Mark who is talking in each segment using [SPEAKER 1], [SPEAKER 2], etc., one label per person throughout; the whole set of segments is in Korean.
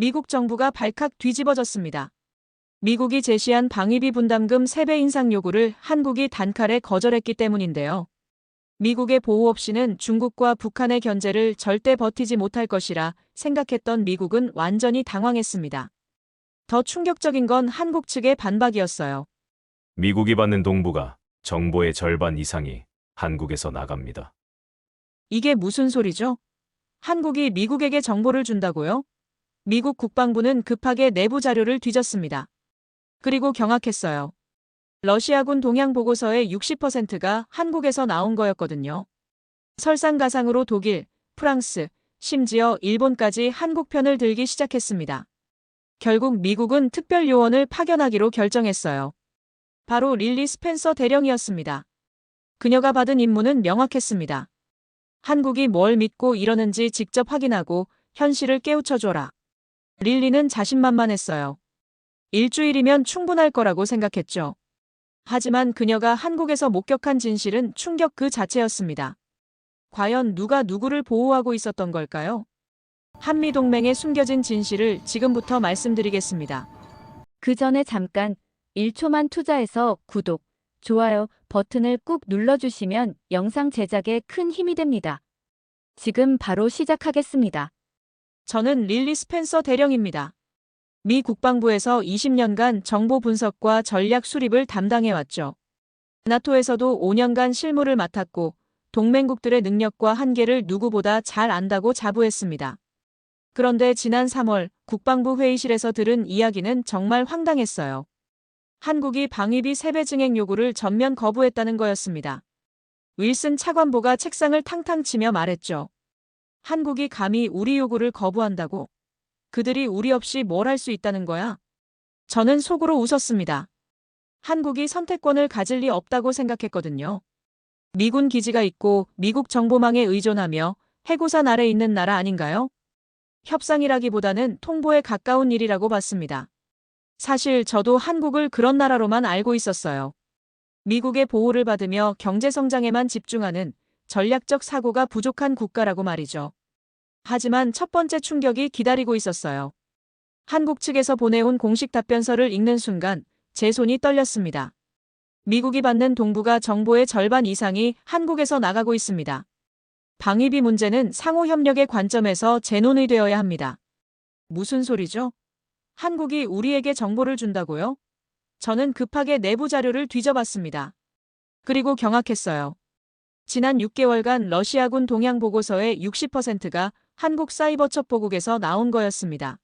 [SPEAKER 1] 미국 정부가 발칵 뒤집어졌습니다. 미국이 제시한 방위비 분담금 3배 인상 요구를 한국이 단칼에 거절했기 때문인데요. 미국의 보호 없이는 중국과 북한의 견제를 절대 버티지 못할 것이라 생각했던 미국은 완전히 당황했습니다. 더 충격적인 건 한국 측의 반박이었어요.
[SPEAKER 2] 미국이 받는 동부가 정보의 절반 이상이 한국에서 나갑니다.
[SPEAKER 1] 이게 무슨 소리죠? 한국이 미국에게 정보를 준다고요? 미국 국방부는 급하게 내부 자료를 뒤졌습니다. 그리고 경악했어요. 러시아군 동향 보고서의 60%가 한국에서 나온 거였거든요. 설상가상으로 독일, 프랑스, 심지어 일본까지 한국 편을 들기 시작했습니다. 결국 미국은 특별 요원을 파견하기로 결정했어요. 바로 릴리 스펜서 대령이었습니다. 그녀가 받은 임무는 명확했습니다. 한국이 뭘 믿고 이러는지 직접 확인하고 현실을 깨우쳐줘라. 릴리는 자신만만했어요. 일주일이면 충분할 거라고 생각했죠. 하지만 그녀가 한국에서 목격한 진실은 충격 그 자체였습니다. 과연 누가 누구를 보호하고 있었던 걸까요? 한미동맹에 숨겨진 진실을 지금부터 말씀드리겠습니다.
[SPEAKER 3] 그 전에 잠깐 1초만 투자해서 구독, 좋아요 버튼을 꾹 눌러주시면 영상 제작에 큰 힘이 됩니다. 지금 바로 시작하겠습니다.
[SPEAKER 1] 저는 릴리 스펜서 대령입니다. 미 국방부에서 20년간 정보 분석과 전략 수립을 담당해왔죠. 나토에서도 5년간 실무를 맡았고 동맹국들의 능력과 한계를 누구보다 잘 안다고 자부했습니다. 그런데 지난 3월 국방부 회의실에서 들은 이야기는 정말 황당했어요. 한국이 방위비 3배 증액 요구를 전면 거부했다는 거였습니다. 윌슨 차관보가 책상을 탕탕 치며 말했죠. 한국이 감히 우리 요구를 거부한다고? 그들이 우리 없이 뭘 할 수 있다는 거야? 저는 속으로 웃었습니다. 한국이 선택권을 가질 리 없다고 생각했거든요. 미군 기지가 있고 미국 정보망에 의존하며 해고산 아래 있는 나라 아닌가요? 협상이라기보다는 통보에 가까운 일이라고 봤습니다. 사실 저도 한국을 그런 나라로만 알고 있었어요. 미국의 보호를 받으며 경제 성장에만 집중하는 전략적 사고가 부족한 국가라고 말이죠. 하지만 첫 번째 충격이 기다리고 있었어요. 한국 측에서 보내온 공식 답변서를 읽는 순간 제 손이 떨렸습니다. 미국이 받는 동부가 정보의 절반 이상이 한국에서 나가고 있습니다. 방위비 문제는 상호 협력의 관점에서 재논의 되어야 합니다. 무슨 소리죠? 한국이 우리에게 정보를 준다고요? 저는 급하게 내부 자료를 뒤져봤습니다. 그리고 경악했어요. 지난 6개월간 러시아군 동향 보고서의 60%가 한국 사이버 첩보국에서 나온 거였습니다.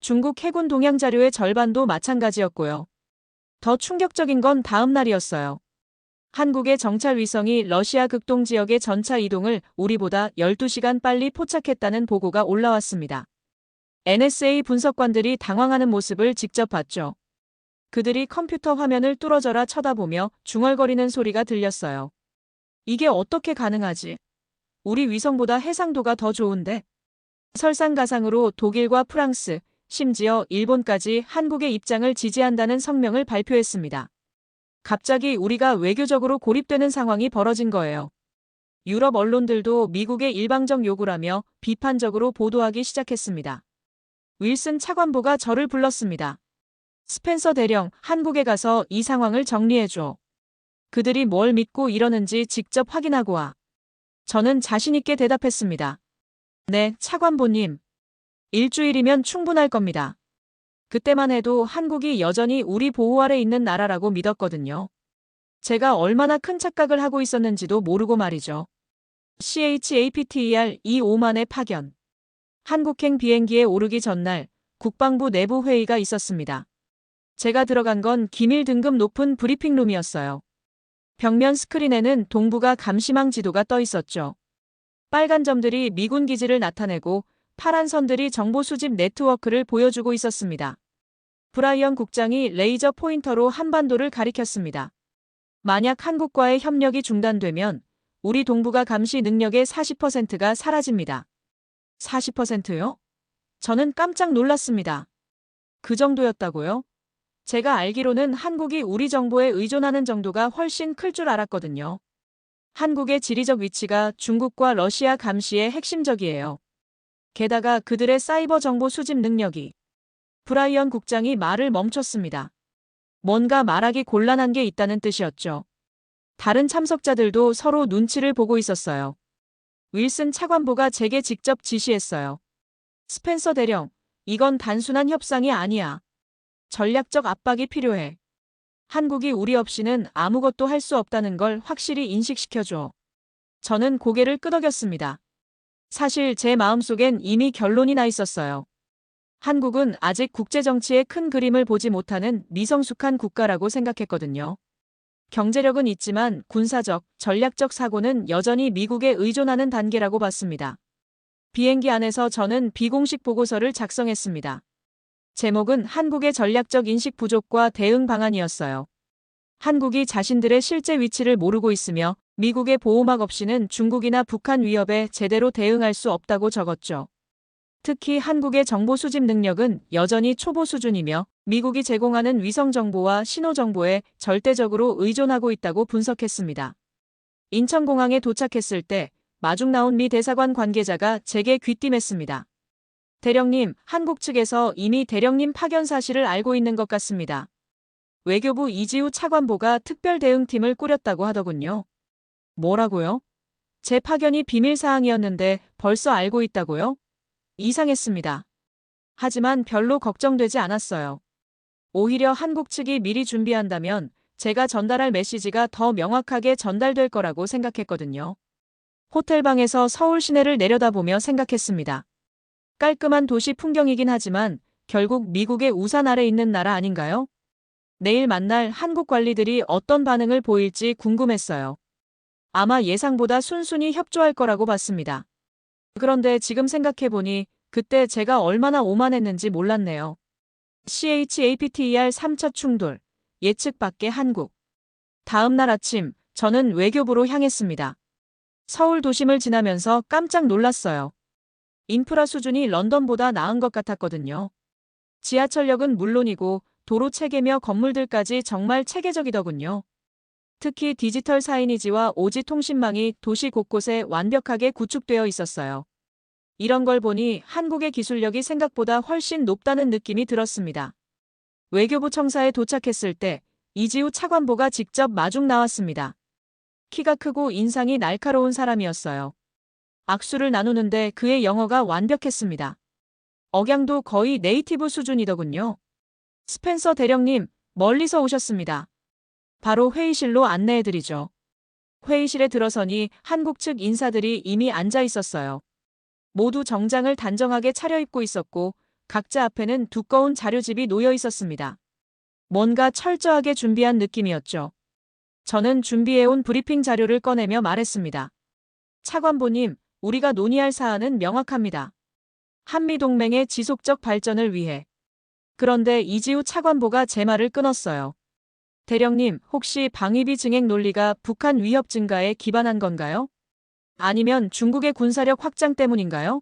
[SPEAKER 1] 중국 해군 동향 자료의 절반도 마찬가지였고요. 더 충격적인 건 다음 날이었어요. 한국의 정찰 위성이 러시아 극동 지역의 전차 이동을 우리보다 12시간 빨리 포착했다는 보고가 올라왔습니다. NSA 분석관들이 당황하는 모습을 직접 봤죠. 그들이 컴퓨터 화면을 뚫어져라 쳐다보며 중얼거리는 소리가 들렸어요. 이게 어떻게 가능하지? 우리 위성보다 해상도가 더 좋은데? 설상가상으로 독일과 프랑스, 심지어 일본까지 한국의 입장을 지지한다는 성명을 발표했습니다. 갑자기 우리가 외교적으로 고립되는 상황이 벌어진 거예요. 유럽 언론들도 미국의 일방적 요구라며 비판적으로 보도하기 시작했습니다. 윌슨 차관보가 저를 불렀습니다. 스펜서 대령, 한국에 가서 이 상황을 정리해줘. 그들이 뭘 믿고 이러는지 직접 확인하고 와. 저는 자신있게 대답했습니다. 네, 차관보님. 일주일이면 충분할 겁니다. 그때만 해도 한국이 여전히 우리 보호 아래 있는 나라라고 믿었거든요. 제가 얼마나 큰 착각을 하고 있었는지도 모르고 말이죠. CHAPTER 25만의 파견. 한국행 비행기에 오르기 전날 국방부 내부 회의가 있었습니다. 제가 들어간 건 기밀 등급 높은 브리핑룸이었어요. 벽면 스크린에는 동부가 감시망 지도가 떠 있었죠. 빨간 점들이 미군 기지를 나타내고 파란 선들이 정보 수집 네트워크를 보여주고 있었습니다. 브라이언 국장이 레이저 포인터로 한반도를 가리켰습니다. 만약 한국과의 협력이 중단되면 우리 동부가 감시 능력의 40%가 사라집니다. 40%요? 저는 깜짝 놀랐습니다. 그 정도였다고요? 제가 알기로는 한국이 우리 정보에 의존하는 정도가 훨씬 클 줄 알았거든요. 한국의 지리적 위치가 중국과 러시아 감시에 핵심적이에요. 게다가 그들의 사이버 정보 수집 능력이. 브라이언 국장이 말을 멈췄습니다. 뭔가 말하기 곤란한 게 있다는 뜻이었죠. 다른 참석자들도 서로 눈치를 보고 있었어요. 윌슨 차관보가 제게 직접 지시했어요. 스펜서 대령, 이건 단순한 협상이 아니야. 전략적 압박이 필요해. 한국이 우리 없이는 아무것도 할 수 없다는 걸 확실히 인식시켜줘. 저는 고개를 끄덕였습니다. 사실 제 마음속엔 이미 결론이 나 있었어요. 한국은 아직 국제정치의 큰 그림을 보지 못하는 미성숙한 국가라고 생각했거든요. 경제력은 있지만 군사적, 전략적 사고는 여전히 미국에 의존하는 단계라고 봤습니다. 비행기 안에서 저는 비공식 보고서를 작성했습니다. 제목은 한국의 전략적 인식 부족과 대응 방안이었어요. 한국이 자신들의 실제 위치를 모르고 있으며 미국의 보호막 없이는 중국이나 북한 위협에 제대로 대응할 수 없다고 적었죠. 특히 한국의 정보 수집 능력은 여전히 초보 수준이며 미국이 제공하는 위성 정보와 신호 정보에 절대적으로 의존하고 있다고 분석했습니다. 인천공항에 도착했을 때 마중 나온 미 대사관 관계자가 제게 귀띔했습니다. 대령님, 한국 측에서 이미 대령님 파견 사실을 알고 있는 것 같습니다. 외교부 이지우 차관보가 특별 대응팀을 꾸렸다고 하더군요. 뭐라고요? 제 파견이 비밀 사항이었는데 벌써 알고 있다고요? 이상했습니다. 하지만 별로 걱정되지 않았어요. 오히려 한국 측이 미리 준비한다면 제가 전달할 메시지가 더 명확하게 전달될 거라고 생각했거든요. 호텔방에서 서울 시내를 내려다보며 생각했습니다. 깔끔한 도시 풍경이긴 하지만 결국 미국의 우산 아래 있는 나라 아닌가요? 내일 만날 한국 관리들이 어떤 반응을 보일지 궁금했어요. 아마 예상보다 순순히 협조할 거라고 봤습니다. 그런데 지금 생각해보니 그때 제가 얼마나 오만했는지 몰랐네요. CHAPTER 3차 충돌, 예측 밖의 한국. 다음 날 아침, 저는 외교부로 향했습니다. 서울 도심을 지나면서 깜짝 놀랐어요. 인프라 수준이 런던보다 나은 것 같았거든요. 지하철역은 물론이고 도로 체계며 건물들까지 정말 체계적이더군요. 특히 디지털 사이니지와 오지 통신망이 도시 곳곳에 완벽하게 구축되어 있었어요. 이런 걸 보니 한국의 기술력이 생각보다 훨씬 높다는 느낌이 들었습니다. 외교부 청사에 도착했을 때 이지우 차관보가 직접 마중 나왔습니다. 키가 크고 인상이 날카로운 사람이었어요. 악수를 나누는데 그의 영어가 완벽했습니다. 억양도 거의 네이티브 수준이더군요. 스펜서 대령님, 멀리서 오셨습니다. 바로 회의실로 안내해드리죠. 회의실에 들어서니 한국 측 인사들이 이미 앉아 있었어요. 모두 정장을 단정하게 차려입고 있었고 각자 앞에는 두꺼운 자료집이 놓여 있었습니다. 뭔가 철저하게 준비한 느낌이었죠. 저는 준비해온 브리핑 자료를 꺼내며 말했습니다. 차관보님, 우리가 논의할 사안은 명확합니다. 한미동맹의 지속적 발전을 위해. 그런데 이지우 차관보가 제 말을 끊었어요. 대령님, 혹시 방위비 증액 논리가 북한 위협 증가에 기반한 건가요? 아니면 중국의 군사력 확장 때문인가요?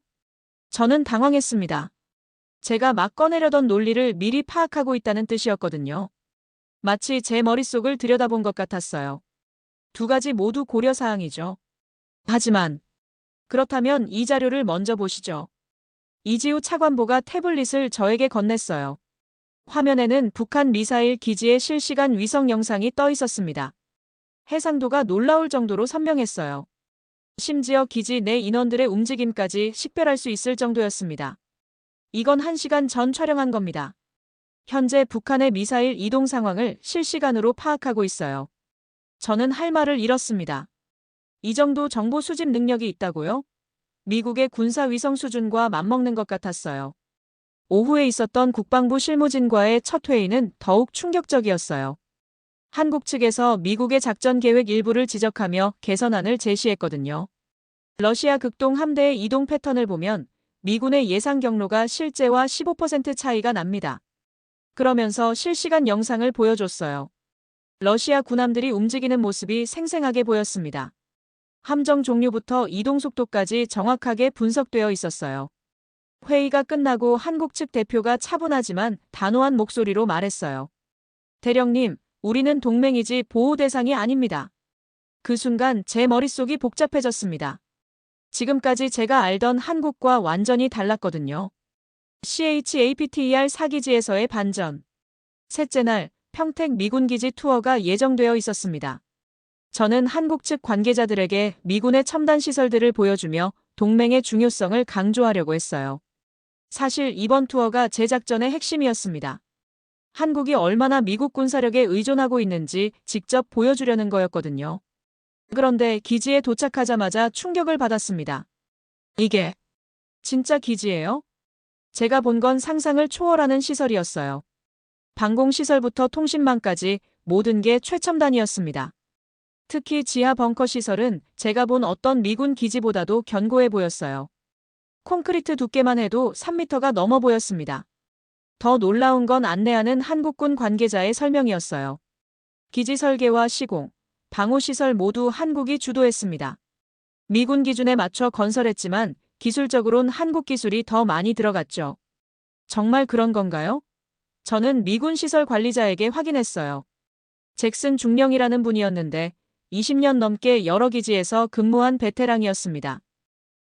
[SPEAKER 1] 저는 당황했습니다. 제가 막 꺼내려던 논리를 미리 파악하고 있다는 뜻이었거든요. 마치 제 머릿속을 들여다본 것 같았어요. 두 가지 모두 고려사항이죠. 하지만 그렇다면 이 자료를 먼저 보시죠. 이지우 차관보가 태블릿을 저에게 건넸어요. 화면에는 북한 미사일 기지의 실시간 위성 영상이 떠 있었습니다. 해상도가 놀라울 정도로 선명했어요. 심지어 기지 내 인원들의 움직임까지 식별할 수 있을 정도였습니다. 이건 1시간 전 촬영한 겁니다. 현재 북한의 미사일 이동 상황을 실시간으로 파악하고 있어요. 저는 할 말을 잃었습니다. 이 정도 정보 수집 능력이 있다고요? 미국의 군사 위성 수준과 맞먹는 것 같았어요. 오후에 있었던 국방부 실무진과의 첫 회의는 더욱 충격적이었어요. 한국 측에서 미국의 작전 계획 일부를 지적하며 개선안을 제시했거든요. 러시아 극동 함대의 이동 패턴을 보면 미군의 예상 경로가 실제와 15% 차이가 납니다. 그러면서 실시간 영상을 보여줬어요. 러시아 군함들이 움직이는 모습이 생생하게 보였습니다. 함정 종류부터 이동 속도까지 정확하게 분석되어 있었어요. 회의가 끝나고 한국 측 대표가 차분하지만 단호한 목소리로 말했어요. 대령님, 우리는 동맹이지 보호 대상이 아닙니다. 그 순간 제 머릿속이 복잡해졌습니다. 지금까지 제가 알던 한국과 완전히 달랐거든요. CHAPTER 사기지에서의 반전. 셋째 날 평택 미군기지 투어가 예정되어 있었습니다. 저는 한국 측 관계자들에게 미군의 첨단 시설들을 보여주며 동맹의 중요성을 강조하려고 했어요. 사실 이번 투어가 제 작전의 핵심이었습니다. 한국이 얼마나 미국 군사력에 의존하고 있는지 직접 보여주려는 거였거든요. 그런데 기지에 도착하자마자 충격을 받았습니다. 이게 진짜 기지예요? 제가 본 건 상상을 초월하는 시설이었어요. 방공시설부터 통신망까지 모든 게 최첨단이었습니다. 특히 지하 벙커 시설은 제가 본 어떤 미군 기지보다도 견고해 보였어요. 콘크리트 두께만 해도 3미터가 넘어 보였습니다. 더 놀라운 건 안내하는 한국군 관계자의 설명이었어요. 기지 설계와 시공, 방호시설 모두 한국이 주도했습니다. 미군 기준에 맞춰 건설했지만 기술적으론 한국 기술이 더 많이 들어갔죠. 정말 그런 건가요? 저는 미군 시설 관리자에게 확인했어요. 잭슨 중령이라는 분이었는데 20년 넘게 여러 기지에서 근무한 베테랑이었습니다.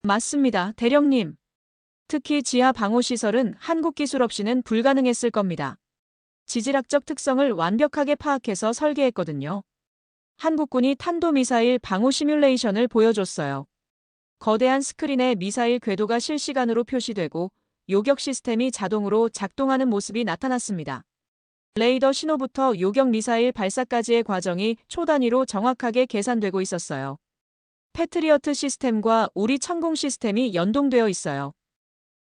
[SPEAKER 1] 맞습니다, 대령님. 특히 지하 방호 시설은 한국 기술 없이는 불가능했을 겁니다. 지질학적 특성을 완벽하게 파악해서 설계했거든요. 한국군이 탄도미사일 방호 시뮬레이션을 보여줬어요. 거대한 스크린에 미사일 궤도가 실시간으로 표시되고 요격 시스템이 자동으로 작동하는 모습이 나타났습니다. 레이더 신호부터 요격 미사일 발사까지의 과정이 초 단위로 정확하게 계산되고 있었어요. 패트리어트 시스템과 우리 천공 시스템이 연동되어 있어요.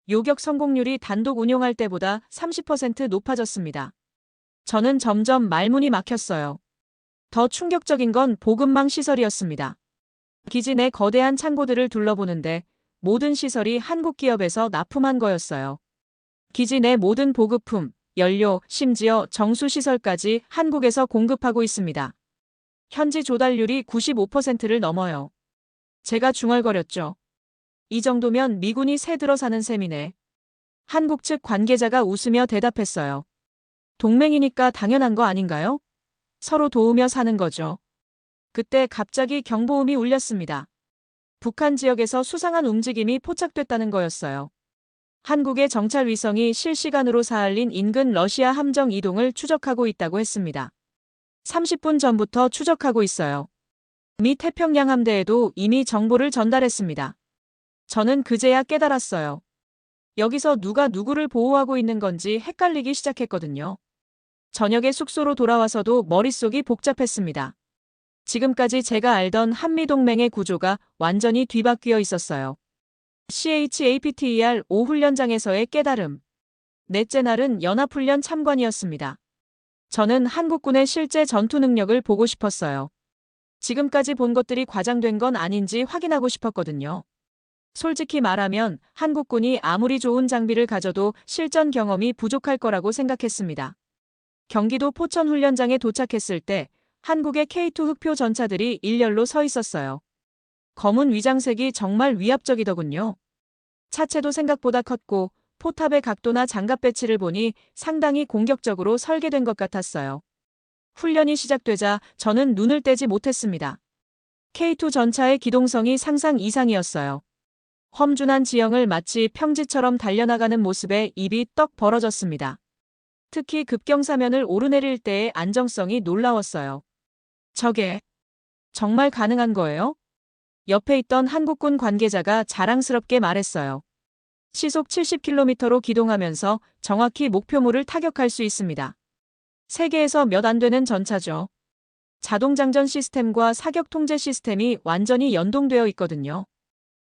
[SPEAKER 1] 요격 성공률이 단독 운용할 때보다 30% 높아졌습니다. 저는 점점 말문이 막혔어요. 더 충격적인 건 보급망 시설이었습니다. 기지 내 거대한 창고들을 둘러보는데 모든 시설이 한국 기업에서 납품한 거였어요. 기지 내 모든 보급품, 연료, 심지어 정수 시설까지 한국에서 공급하고 있습니다. 현지 조달률이 95%를 넘어요. 제가 중얼거렸죠. 이 정도면 미군이 새 들어 사는 셈이네. 한국 측 관계자가 웃으며 대답했어요. 동맹이니까 당연한 거 아닌가요? 서로 도우며 사는 거죠. 그때 갑자기 경보음이 울렸습니다. 북한 지역에서 수상한 움직임이 포착됐다는 거였어요. 한국의 정찰 위성이 실시간으로 사알린 인근 러시아 함정 이동을 추적하고 있다고 했습니다. 30분 전부터 추적하고 있어요. 미 태평양 함대에도 이미 정보를 전달했습니다. 저는 그제야 깨달았어요. 여기서 누가 누구를 보호하고 있는 건지 헷갈리기 시작했거든요. 저녁에 숙소로 돌아와서도 머릿속이 복잡했습니다. 지금까지 제가 알던 한미동맹의 구조가 완전히 뒤바뀌어 있었어요. CHAPTER 5훈련장에서의 깨달음. 넷째 날은 연합훈련 참관이었습니다. 저는 한국군의 실제 전투 능력을 보고 싶었어요. 지금까지 본 것들이 과장된 건 아닌지 확인하고 싶었거든요. 솔직히 말하면 한국군이 아무리 좋은 장비를 가져도 실전 경험이 부족할 거라고 생각했습니다. 경기도 포천 훈련장에 도착했을 때 한국의 K2 흑표 전차들이 일렬로 서 있었어요. 검은 위장색이 정말 위압적이더군요. 차체도 생각보다 컸고 포탑의 각도나 장갑 배치를 보니 상당히 공격적으로 설계된 것 같았어요. 훈련이 시작되자 저는 눈을 떼지 못했습니다. K2 전차의 기동성이 상상 이상이었어요. 험준한 지형을 마치 평지처럼 달려나가는 모습에 입이 떡 벌어졌습니다. 특히 급경사면을 오르내릴 때의 안정성이 놀라웠어요. 저게 정말 가능한 거예요? 옆에 있던 한국군 관계자가 자랑스럽게 말했어요. 시속 70km로 기동하면서 정확히 목표물을 타격할 수 있습니다. 세계에서 몇 안 되는 전차죠. 자동장전 시스템과 사격 통제 시스템이 완전히 연동되어 있거든요.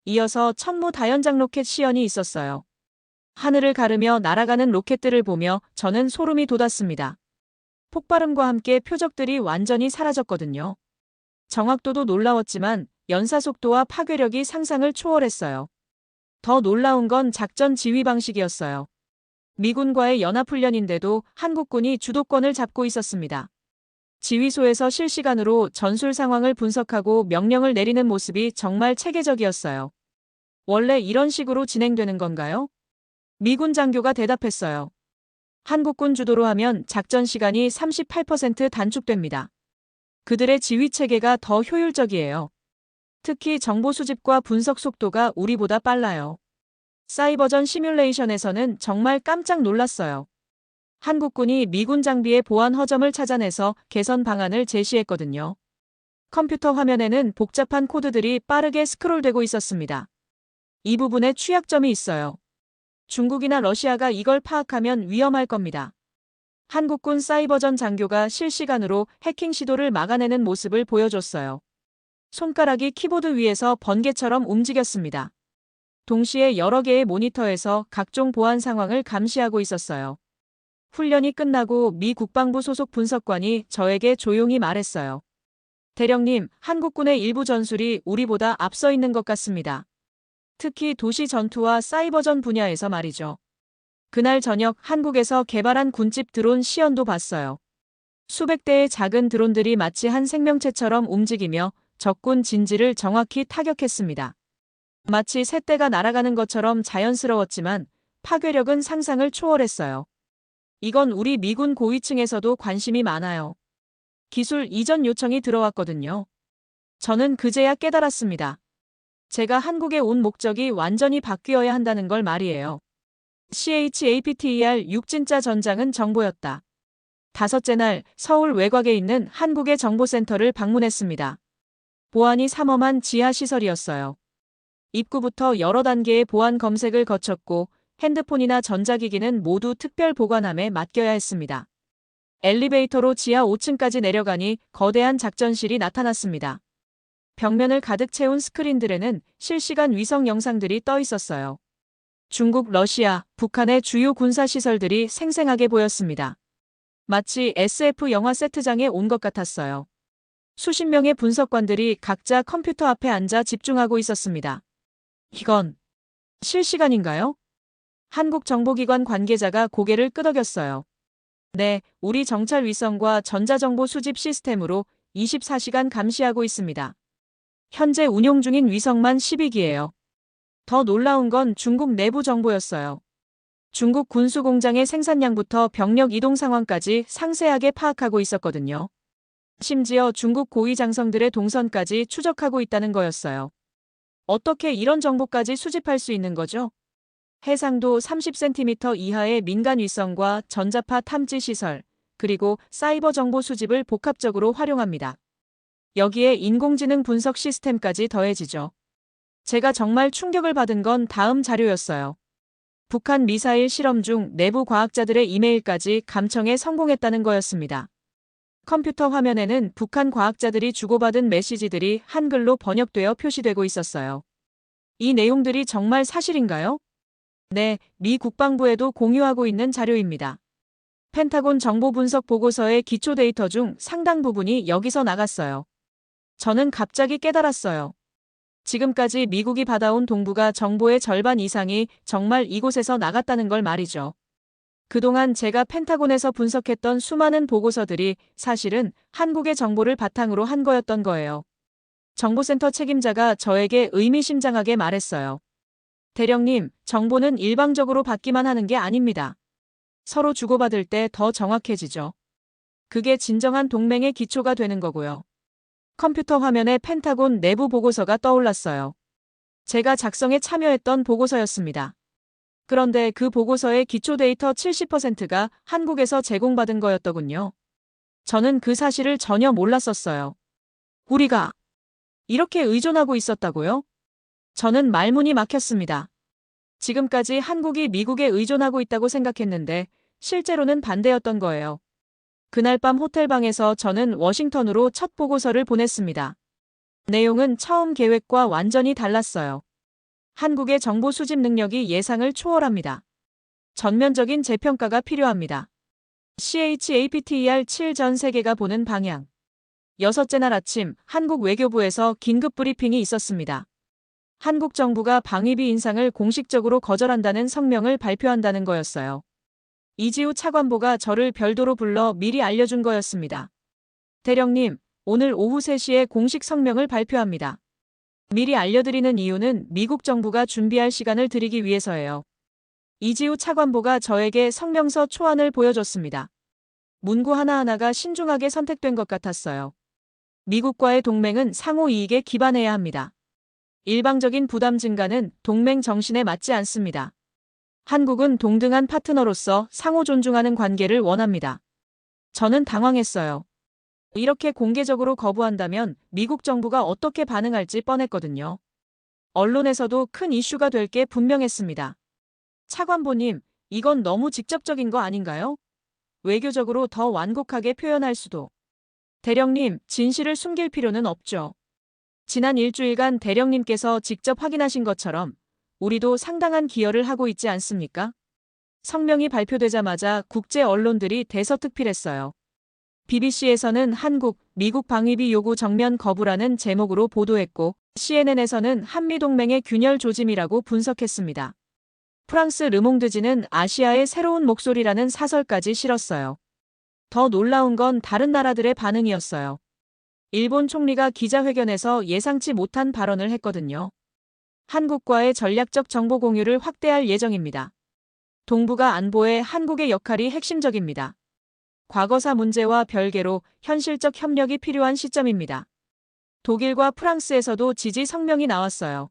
[SPEAKER 1] 이어서 천무 다연장 로켓 시연이 있었어요. 하늘을 가르며 날아가는 로켓들을 보며 저는 소름이 돋았습니다. 폭발음과 함께 표적들이 완전히 사라졌거든요. 정확도도 놀라웠지만 연사 속도와 파괴력이 상상을 초월했어요. 더 놀라운 건 작전 지휘 방식이었어요. 미군과의 연합훈련인데도 한국군이 주도권을 잡고 있었습니다. 지휘소에서 실시간으로 전술 상황을 분석하고 명령을 내리는 모습이 정말 체계적이었어요. 원래 이런 식으로 진행되는 건가요? 미군 장교가 대답했어요. 한국군 주도로 하면 작전 시간이 38% 단축됩니다. 그들의 지휘 체계가 더 효율적이에요. 특히 정보 수집과 분석 속도가 우리보다 빨라요. 사이버전 시뮬레이션에서는 정말 깜짝 놀랐어요. 한국군이 미군 장비의 보안 허점을 찾아내서 개선 방안을 제시했거든요. 컴퓨터 화면에는 복잡한 코드들이 빠르게 스크롤되고 있었습니다. 이 부분에 취약점이 있어요. 중국이나 러시아가 이걸 파악하면 위험할 겁니다. 한국군 사이버전 장교가 실시간으로 해킹 시도를 막아내는 모습을 보여줬어요. 손가락이 키보드 위에서 번개처럼 움직였습니다. 동시에 여러 개의 모니터에서 각종 보안 상황을 감시하고 있었어요. 훈련이 끝나고 미 국방부 소속 분석관이 저에게 조용히 말했어요. 대령님, 한국군의 일부 전술이 우리보다 앞서 있는 것 같습니다. 특히 도시 전투와 사이버전 분야에서 말이죠. 그날 저녁 한국에서 개발한 군집 드론 시연도 봤어요. 수백 대의 작은 드론들이 마치 한 생명체처럼 움직이며 적군 진지를 정확히 타격했습니다. 마치 새떼가 날아가는 것처럼 자연스러웠지만 파괴력은 상상을 초월했어요. 이건 우리 미군 고위층에서도 관심이 많아요. 기술 이전 요청이 들어왔거든요. 저는 그제야 깨달았습니다. 제가 한국에 온 목적이 완전히 바뀌어야 한다는 걸 말이에요. CHAPTER 6진짜 전장은 정보였다. 다섯째 날 서울 외곽에 있는 한국의 정보센터를 방문했습니다. 보안이 삼엄한 지하시설이었어요. 입구부터 여러 단계의 보안 검색을 거쳤고 핸드폰이나 전자기기는 모두 특별 보관함에 맡겨야 했습니다. 엘리베이터로 지하 5층까지 내려가니 거대한 작전실이 나타났습니다. 벽면을 가득 채운 스크린들에는 실시간 위성 영상들이 떠 있었어요. 중국, 러시아, 북한의 주요 군사시설들이 생생하게 보였습니다. 마치 SF 영화 세트장에 온 것 같았어요. 수십 명의 분석관들이 각자 컴퓨터 앞에 앉아 집중하고 있었습니다. 이건 실시간인가요? 한국 정보기관 관계자가 고개를 끄덕였어요. 네, 우리 정찰 위성과 전자정보 수집 시스템으로 24시간 감시하고 있습니다. 현재 운용 중인 위성만 12기예요. 더 놀라운 건 중국 내부 정보였어요. 중국 군수 공장의 생산량부터 병력 이동 상황까지 상세하게 파악하고 있었거든요. 심지어 중국 고위 장성들의 동선까지 추적하고 있다는 거였어요. 어떻게 이런 정보까지 수집할 수 있는 거죠? 해상도 30cm 이하의 민간 위성과 전자파 탐지 시설, 그리고 사이버 정보 수집을 복합적으로 활용합니다. 여기에 인공지능 분석 시스템까지 더해지죠. 제가 정말 충격을 받은 건 다음 자료였어요. 북한 미사일 실험 중 내부 과학자들의 이메일까지 감청에 성공했다는 거였습니다. 컴퓨터 화면에는 북한 과학자들이 주고받은 메시지들이 한글로 번역되어 표시되고 있었어요. 이 내용들이 정말 사실인가요? 네, 미 국방부에도 공유하고 있는 자료입니다. 펜타곤 정보 분석 보고서의 기초 데이터 중 상당 부분이 여기서 나갔어요. 저는 갑자기 깨달았어요. 지금까지 미국이 받아온 동부가 정보의 절반 이상이 정말 이곳에서 나갔다는 걸 말이죠. 그동안 제가 펜타곤에서 분석했던 수많은 보고서들이 사실은 한국의 정보를 바탕으로 한 거였던 거예요. 정보센터 책임자가 저에게 의미심장하게 말했어요. 대령님, 정보는 일방적으로 받기만 하는 게 아닙니다. 서로 주고받을 때 더 정확해지죠. 그게 진정한 동맹의 기초가 되는 거고요. 컴퓨터 화면에 펜타곤 내부 보고서가 떠올랐어요. 제가 작성에 참여했던 보고서였습니다. 그런데 그 보고서의 기초 데이터 70%가 한국에서 제공받은 거였더군요. 저는 그 사실을 전혀 몰랐었어요. 우리가 이렇게 의존하고 있었다고요? 저는 말문이 막혔습니다. 지금까지 한국이 미국에 의존하고 있다고 생각했는데 실제로는 반대였던 거예요. 그날 밤 호텔방에서 저는 워싱턴으로 첫 보고서를 보냈습니다. 내용은 처음 계획과 완전히 달랐어요. 한국의 정보 수집 능력이 예상을 초월합니다. 전면적인 재평가가 필요합니다. CHAPTER 7 전 세계가 보는 방향. 여섯째 날 아침 한국 외교부에서 긴급 브리핑이 있었습니다. 한국 정부가 방위비 인상을 공식적으로 거절한다는 성명을 발표한다는 거였어요. 이지우 차관보가 저를 별도로 불러 미리 알려준 거였습니다. 대령님, 오늘 오후 3시에 공식 성명을 발표합니다. 미리 알려드리는 이유는 미국 정부가 준비할 시간을 드리기 위해서예요. 이지우 차관보가 저에게 성명서 초안을 보여줬습니다. 문구 하나하나가 신중하게 선택된 것 같았어요. 미국과의 동맹은 상호 이익에 기반해야 합니다. 일방적인 부담 증가는 동맹 정신에 맞지 않습니다. 한국은 동등한 파트너로서 상호 존중하는 관계를 원합니다. 저는 당황했어요. 이렇게 공개적으로 거부한다면 미국 정부가 어떻게 반응할지 뻔했거든요. 언론에서도 큰 이슈가 될 게 분명했습니다. 차관보님, 이건 너무 직접적인 거 아닌가요? 외교적으로 더 완곡하게 표현할 수도. 대령님, 진실을 숨길 필요는 없죠. 지난 일주일간 대령님께서 직접 확인하신 것처럼 우리도 상당한 기여를 하고 있지 않습니까? 성명이 발표되자마자 국제 언론들이 대서특필했어요. BBC에서는 한국, 미국 방위비 요구 정면 거부라는 제목으로 보도했고 CNN에서는 한미동맹의 균열 조짐이라고 분석했습니다. 프랑스 르몽드지는 아시아의 새로운 목소리라는 사설까지 실었어요. 더 놀라운 건 다른 나라들의 반응이었어요. 일본 총리가 기자회견에서 예상치 못한 발언을 했거든요. 한국과의 전략적 정보 공유를 확대할 예정입니다. 동북아 안보에 한국의 역할이 핵심적입니다. 과거사 문제와 별개로 현실적 협력이 필요한 시점입니다. 독일과 프랑스에서도 지지 성명이 나왔어요.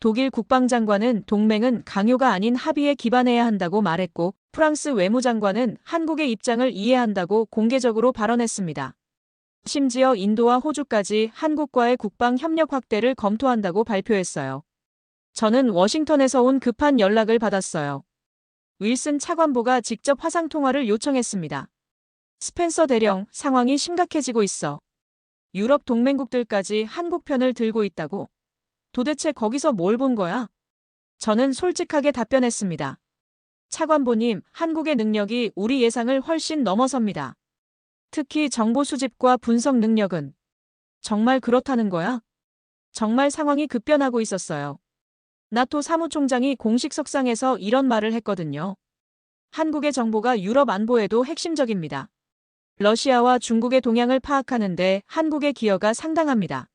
[SPEAKER 1] 독일 국방장관은 동맹은 강요가 아닌 합의에 기반해야 한다고 말했고 프랑스 외무장관은 한국의 입장을 이해한다고 공개적으로 발언했습니다. 심지어 인도와 호주까지 한국과의 국방 협력 확대를 검토한다고 발표했어요. 저는 워싱턴에서 온 급한 연락을 받았어요. 윌슨 차관보가 직접 화상 통화를 요청했습니다. 스펜서 대령, 상황이 심각해지고 있어. 유럽 동맹국들까지 한국 편을 들고 있다고. 도대체 거기서 뭘 본 거야? 저는 솔직하게 답변했습니다. 차관보님, 한국의 능력이 우리 예상을 훨씬 넘어섭니다. 특히 정보 수집과 분석 능력은. 정말 그렇다는 거야? 정말 상황이 급변하고 있었어요. 나토 사무총장이 공식 석상에서 이런 말을 했거든요. 한국의 정보가 유럽 안보에도 핵심적입니다. 러시아와 중국의 동향을 파악하는 데 한국의 기여가 상당합니다.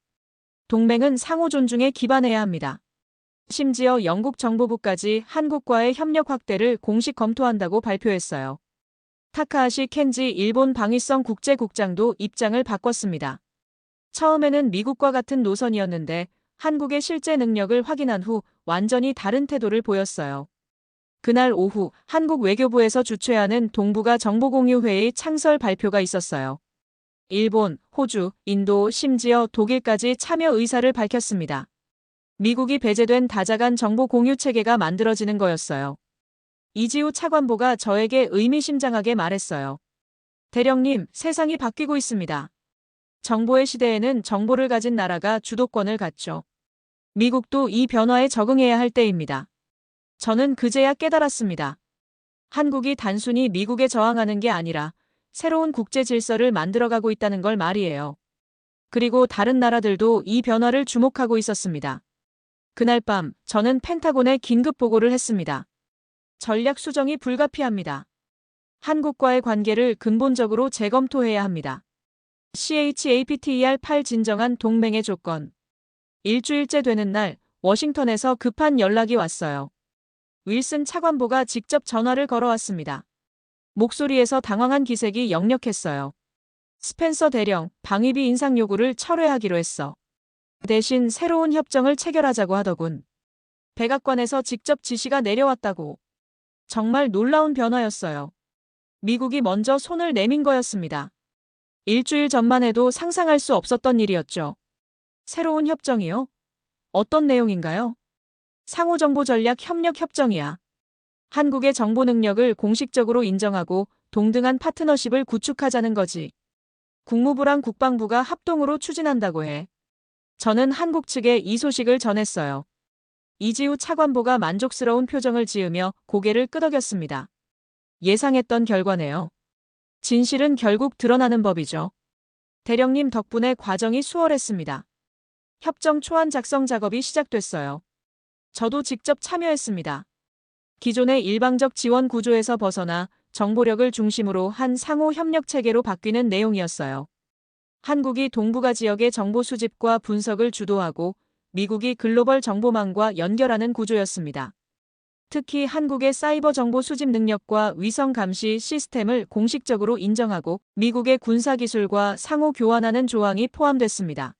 [SPEAKER 1] 동맹은 상호 존중에 기반해야 합니다. 심지어 영국 정보부까지 한국과의 협력 확대를 공식 검토한다고 발표했어요. 타카하시 켄지 일본 방위성 국제국장도 입장을 바꿨습니다. 처음에는 미국과 같은 노선이었는데 한국의 실제 능력을 확인한 후 완전히 다른 태도를 보였어요. 그날 오후 한국 외교부에서 주최하는 동북아 정보공유회의 창설 발표가 있었어요. 일본, 호주, 인도, 심지어 독일까지 참여 의사를 밝혔습니다. 미국이 배제된 다자간 정보 공유 체계가 만들어지는 거였어요. 이지우 차관보가 저에게 의미심장하게 말했어요. 대령님, 세상이 바뀌고 있습니다. 정보의 시대에는 정보를 가진 나라가 주도권을 갖죠. 미국도 이 변화에 적응해야 할 때입니다. 저는 그제야 깨달았습니다. 한국이 단순히 미국에 저항하는 게 아니라 새로운 국제 질서를 만들어가고 있다는 걸 말이에요. 그리고 다른 나라들도 이 변화를 주목하고 있었습니다. 그날 밤 저는 펜타곤에 긴급 보고를 했습니다. 전략 수정이 불가피합니다. 한국과의 관계를 근본적으로 재검토해야 합니다. CHAPTER 8 진정한 동맹의 조건. 일주일째 되는 날 워싱턴에서 급한 연락이 왔어요. 윌슨 차관보가 직접 전화를 걸어왔습니다. 목소리에서 당황한 기색이 역력했어요. 스펜서 대령, 방위비 인상 요구를 철회하기로 했어. 대신 새로운 협정을 체결하자고 하더군. 백악관에서 직접 지시가 내려왔다고. 정말 놀라운 변화였어요. 미국이 먼저 손을 내민 거였습니다. 일주일 전만 해도 상상할 수 없었던 일이었죠. 새로운 협정이요? 어떤 내용인가요? 상호정보전략 협력 협정이야. 한국의 정보 능력을 공식적으로 인정하고 동등한 파트너십을 구축하자는 거지. 국무부랑 국방부가 합동으로 추진한다고 해. 저는 한국 측에 이 소식을 전했어요. 이지우 차관보가 만족스러운 표정을 지으며 고개를 끄덕였습니다. 예상했던 결과네요. 진실은 결국 드러나는 법이죠. 대령님 덕분에 과정이 수월했습니다. 협정 초안 작성 작업이 시작됐어요. 저도 직접 참여했습니다. 기존의 일방적 지원 구조에서 벗어나 정보력을 중심으로 한 상호 협력 체계로 바뀌는 내용이었어요. 한국이 동북아 지역의 정보 수집과 분석을 주도하고 미국이 글로벌 정보망과 연결하는 구조였습니다. 특히 한국의 사이버 정보 수집 능력과 위성 감시 시스템을 공식적으로 인정하고 미국의 군사 기술과 상호 교환하는 조항이 포함됐습니다.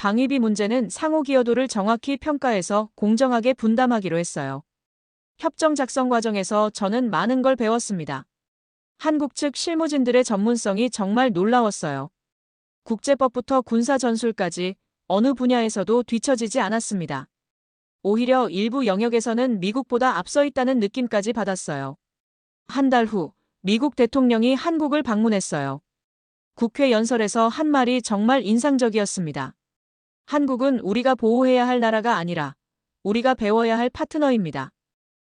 [SPEAKER 1] 방위비 문제는 상호 기여도를 정확히 평가해서 공정하게 분담하기로 했어요. 협정 작성 과정에서 저는 많은 걸 배웠습니다. 한국 측 실무진들의 전문성이 정말 놀라웠어요. 국제법부터 군사 전술까지 어느 분야에서도 뒤처지지 않았습니다. 오히려 일부 영역에서는 미국보다 앞서 있다는 느낌까지 받았어요. 한 달 후, 미국 대통령이 한국을 방문했어요. 국회 연설에서 한 말이 정말 인상적이었습니다. 한국은 우리가 보호해야 할 나라가 아니라 우리가 배워야 할 파트너입니다.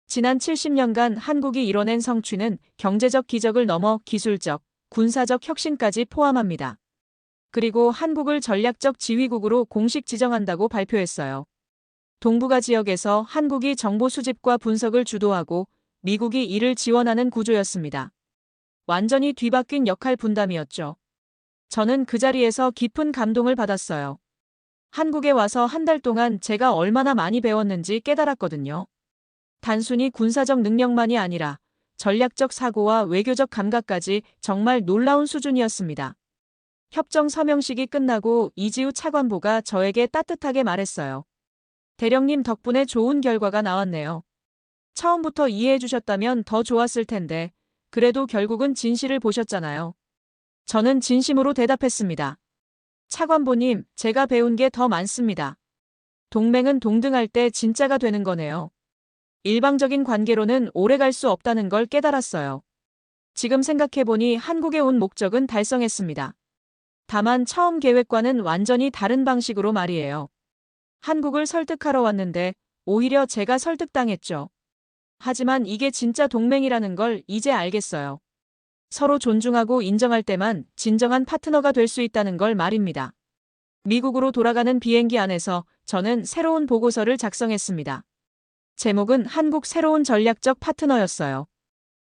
[SPEAKER 1] 지난 70년간 한국이 이뤄낸 성취는 경제적 기적을 넘어 기술적, 군사적 혁신까지 포함합니다. 그리고 한국을 전략적 지휘국으로 공식 지정한다고 발표했어요. 동북아 지역에서 한국이 정보 수집과 분석을 주도하고 미국이 이를 지원하는 구조였습니다. 완전히 뒤바뀐 역할 분담이었죠. 저는 그 자리에서 깊은 감동을 받았어요. 한국에 와서 한 달 동안 제가 얼마나 많이 배웠는지 깨달았거든요. 단순히 군사적 능력만이 아니라 전략적 사고와 외교적 감각까지 정말 놀라운 수준이었습니다. 협정 서명식이 끝나고 이지우 차관보가 저에게 따뜻하게 말했어요. 대령님 덕분에 좋은 결과가 나왔네요. 처음부터 이해해 주셨다면 더 좋았을 텐데, 그래도 결국은 진실을 보셨잖아요. 저는 진심으로 대답했습니다. 차관보님, 제가 배운 게 더 많습니다. 동맹은 동등할 때 진짜가 되는 거네요. 일방적인 관계로는 오래 갈 수 없다는 걸 깨달았어요. 지금 생각해보니 한국에 온 목적은 달성했습니다. 다만 처음 계획과는 완전히 다른 방식으로 말이에요. 한국을 설득하러 왔는데 오히려 제가 설득당했죠. 하지만 이게 진짜 동맹이라는 걸 이제 알겠어요. 서로 존중하고 인정할 때만 진정한 파트너가 될 수 있다는 걸 말입니다. 미국으로 돌아가는 비행기 안에서 저는 새로운 보고서를 작성했습니다. 제목은 한국 새로운 전략적 파트너였어요.